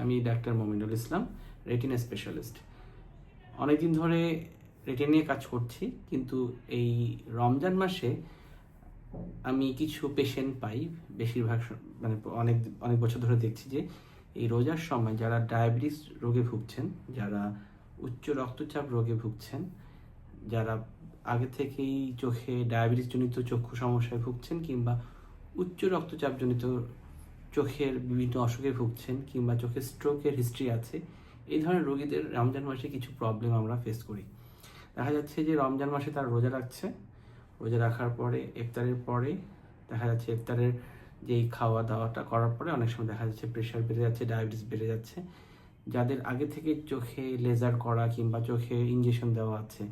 আমি doctor Mominul Islam retina specialist অনেকদিন ধরে রেটিনা নিয়ে কাজ করছি, কিন্তু এই রমজান মাসে আমি কিছু পেশেন্ট পাই। বেশিরভাগ মানে অনেক অনেক বছর ধরে দেখছি যে এই রোজার সময় যারা ডায়াবেটিস রোগে ভুগছেন, যারা উচ্চ রক্তচাপ রোগে ভুগছেন, যারা আগে থেকেই চোখে ডায়াবেটিস জনিত চক্ষু সমস্যায় ভুগছেন কিংবা উচ্চ রক্তচাপ জনিত চোখের বিভিন্ন অসুখে ভুগছেন কিংবা চোখের স্ট্রোকের হিস্ট্রি আছে, এই ধরনের রোগীদের রমজান মাসে কিছু প্রবলেম আমরা ফেস করি। দেখা যাচ্ছে যে রমজান মাসে তারা রোজা রাখছে। রোজা রাখার পরে, ইফতারের পরে, দেখা যাচ্ছে ইফতারের যেই খাওয়া দাওয়াটা করার পরে অনেক সময় দেখা যাচ্ছে প্রেশার বেড়ে যাচ্ছে ডায়াবেটিস বেড়ে যাচ্ছে। যাদের আগে থেকে চোখে লেজার করা কিংবা চোখে ইঞ্জেকশন দেওয়া আছে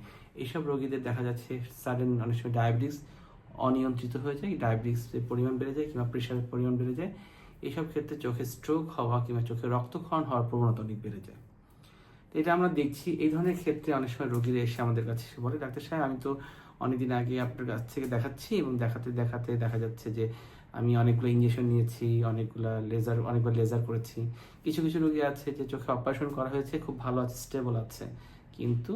এইসব রোগীদের দেখা যাচ্ছে সাডেন অনেক সময় ডায়াবেটিস অনিয়ন্ত্রিত হয়ে যায় ডায়াবেটিসের পরিমাণ বেড়ে যায় কিংবা প্রেশারের পরিমাণ বেড়ে যায়। এইসব ক্ষেত্রে চোখে স্ট্রোক হওয়া কিংবা চোখে রক্তক্ষরণ হওয়ার প্রবণতা অনেক বেড়ে যায়। এটা আমরা দেখছি, এই ধরনের ক্ষেত্রে অনেক সময় রোগীরা এসে আমাদের কাছে এসে বলে, ডাক্তার সাহেব, আমি তো অনেকদিন আগে আপনার কাছ থেকে দেখাচ্ছি এবং দেখাতে দেখাতে দেখা যাচ্ছে যে আমি অনেকগুলো ইঞ্জেকশন নিয়েছি, অনেকগুলো লেজার অনেকবার লেজার করেছি। কিছু কিছু রোগী আছে যে চোখে অপারেশন করা হয়েছে, খুব ভালো আছে স্টেবল আছে। কিন্তু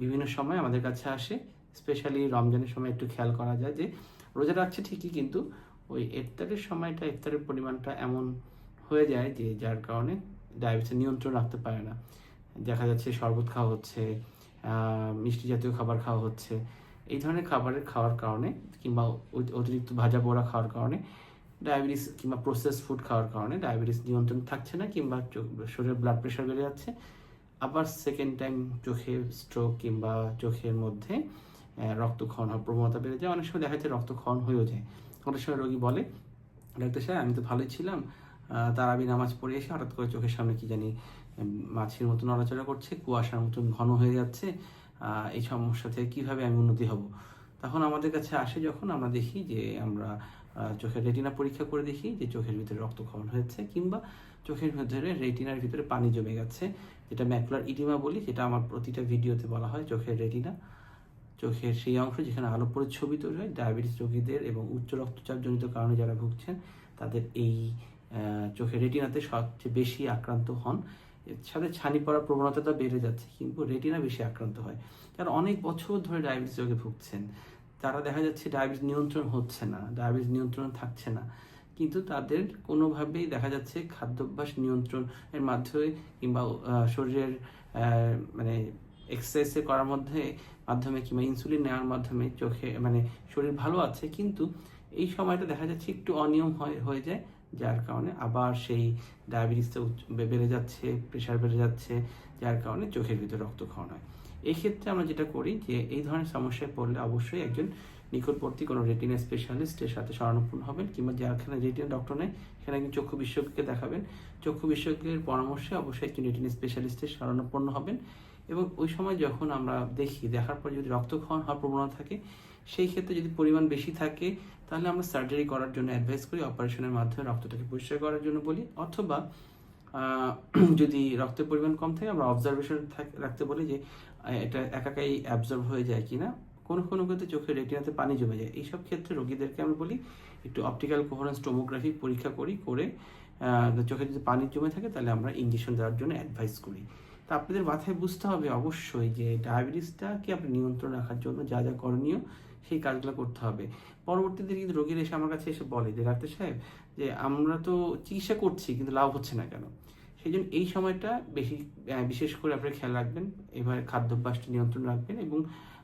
বিভিন্ন সময় আমাদের কাছে আসে স্পেশালি রমজানের সময় একটু খেয়াল করা যায় যে রোজা রাখছে ঠিকই, কিন্তু ওই ইফতারের সময়টা, ইফতারের পরিমাণটা এমন হয়ে যায় যে যার কারণে ডায়াবেটিস নিয়ন্ত্রণ রাখতে পারে না। দেখা যাচ্ছে শরবত খাওয়া হচ্ছে মিষ্টি জাতীয় খাবার খাওয়া হচ্ছে। এই ধরনের খাবারের খাওয়ার কারণে কিংবা অতিরিক্ত ভাজা পোড়া খাওয়ার কারণে ডায়াবেটিস কিংবা প্রসেস ফুড খাওয়ার কারণে ডায়াবেটিস নিয়ন্ত্রণ থাকছে না কিংবা শরীরের ব্লাড প্রেশার বেড়ে যাচ্ছে। আবার সেকেন্ড টাইম চোখে স্ট্রোক কিংবা চোখের মধ্যে রক্তক্ষরণ হওয়ার প্রবণতা বেড়ে যায়। অনেক সময় দেখা যাচ্ছে রক্তক্ষরণ হয়েও যায় অনেক সময় রোগী বলে, ডাক্তার সাহেব, আমি তো ভালোই ছিলাম। তারাবি নামাজ পড়ে এসে হঠাৎ করে চোখের সামনে কি জানি মাছির মতো নড়াচড়া করছে, কুয়াশার মতন ঘন হয়ে যাচ্ছে। এই সমস্যা থেকে কীভাবে আমি উন্নতি হব? তখন আমাদের কাছে আসে যখন আমরা দেখি যে আমরা চোখের রেটিনা পরীক্ষা করে দেখি যে চোখের ভিতরে রক্তক্ষরণ হয়েছে কিংবা চোখের ভিতরে রেটিনার ভিতরে পানি জমে গেছে, যেটা ম্যাকুলার ইডিমা বলি, যেটা আমার প্রতিটা ভিডিওতে বলা হয় চোখের রেটিনা। চোখের সেই অংশ যেখানে আলো ছবি তৈরি হয় ডায়াবেটিস রোগীদের এবং উচ্চ রক্তচাপ জনিত কারণে যারা ভুগছেন, তাদের এই চোখের রেটিনাতে সবচেয়ে বেশি আক্রান্ত হন। সাথে ছানি পড়ার প্রবণতাটা বেড়ে যাচ্ছে, কিন্তু রেটিনা বেশি আক্রান্ত হয়। যারা অনেক বছর ধরে ডায়াবেটিস রোগে ভুগছেন। তারা দেখা যাচ্ছে ডায়াবেটিস নিয়ন্ত্রণ হচ্ছে না ডায়াবেটিস নিয়ন্ত্রণ থাকছে না। কিন্তু তাদের কোনোভাবেই দেখা যাচ্ছে খাদ্যাভ্যাস নিয়ন্ত্রণের মাধ্যমে কিংবা শরীরের মানে এক্সারসাইজ করার মধ্যে, মাধ্যমে কিংবা ইনসুলিন নেওয়ার মাধ্যমে চোখে মানে শরীর ভালো আছে, কিন্তু এই সময়টা দেখা যাচ্ছে একটু অনিয়ম হয়ে যায়, যার কারণে আবার সেই ডায়াবেটিসটা বেড়ে যাচ্ছে প্রেশার বেড়ে যাচ্ছে, যার কারণে চোখের ভিতরে রক্তক্ষরণ হয়। এই ক্ষেত্রে আমরা যেটা করি যে, এই ধরনের সমস্যায় পড়লে অবশ্যই একজন নিকটবর্তী কোনো রেটিনা স্পেশালিস্টের সাথে শরণাপন্ন হবেন, কিংবা যেখানে রেটিনা ডক্টর নেই, সেখানে একজন চক্ষু বিশেষজ্ঞকে দেখাবেন। চক্ষু বিশেষজ্ঞের পরামর্শে অবশ্যই একজন রেটিনা স্পেশালিস্টের শরণাপন্ন হবেন। এবং ওই সময় যখন আমরা দেখি, দেখার পর যদি রক্তক্ষরণ হওয়ার প্রবণতা থাকে, সেই ক্ষেত্রে যদি পরিমাণ বেশি থাকে, তাহলে আমরা সার্জারি করার জন্য অ্যাডভাইস করি অপারেশনের মাধ্যমে রক্তটাকে পরিষ্কার করার জন্য বলি। অথবা যদি রক্তের পরিমাণ কম থাকে, আমরা অবজারভেশন রাখতে বলি যে এটা একাকাই অ্যাবজর্ব হয়ে যায় কিনা। কোনো কোনো ক্ষেত্রে চোখের রেটিনাতে পানি জমে যায়। এইসব ক্ষেত্রে রোগীদেরকে আমরা বলি, একটু অপটিক্যাল কোহরেন্স টোমোগ্রাফি পরীক্ষা করি, করে চোখে যদি পানি জমে থাকে, তাহলে আমরা ইঞ্জেকশন দেওয়ার জন্য অ্যাডভাইস করি। তা আপনাদের মাথায় বুঝতে হবে অবশ্যই যে ডায়াবেটিসটাকে আপনি নিয়ন্ত্রণ রাখার জন্য যা যা করণীয় সেই কাজগুলো করতে হবে। পরবর্তীতে কিন্তু রোগীর এসে আমার কাছে এসে বলে যে, ডাক্তার সাহেব, যে আমরা তো চিকিৎসা করছি কিন্তু লাভ হচ্ছে না কেন? সেই জন্য এই সময়টা বেশি বিশেষ করে আপনারা খেয়াল রাখবেন। এবার খাদ্যাভ্যাসটা নিয়ন্ত্রণ রাখবেন এবং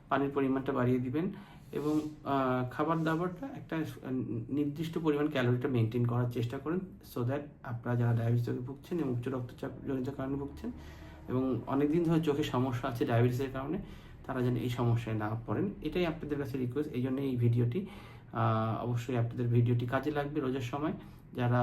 পানির পরিমাণটা বাড়িয়ে দিবেন এবং খাবার দাবারটা একটা নির্দিষ্ট পরিমাণ ক্যালোরিটা মেনটেন করার চেষ্টা করেন। সো দ্যাট আপনারা যারা ডায়াবেটিস রোগে ভুগছেন এবং উচ্চ রক্তচাপ জনিত কারণে ভুগছেন এবং অনেকদিন ধরে চোখে সমস্যা আছে ডায়াবেটিসের কারণে, তারা যেন এই সমস্যায় না পড়েন। এটাই আপনাদের কাছে রিকোয়েস্ট এই জন্য এই ভিডিওটি অবশ্যই আপনাদের ভিডিওটি কাজে লাগবে রোজার সময়। যারা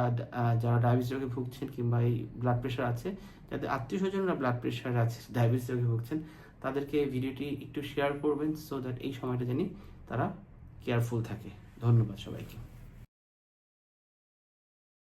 যারা ডায়াবেটিস রোগে ভুগছেন কিংবা এই ব্লাড প্রেশার আছে, যাদের আত্মীয় স্বজনরা ব্লাড প্রেশার আছে, ডায়াবেটিস রোগে ভুগছেন, তাদেরকে ভিডিওটি একটু শেয়ার করবেন সো দ্যাট এই সময়টা জানি তারা কেয়ারফুল থাকে। ধন্যবাদ সবাইকে।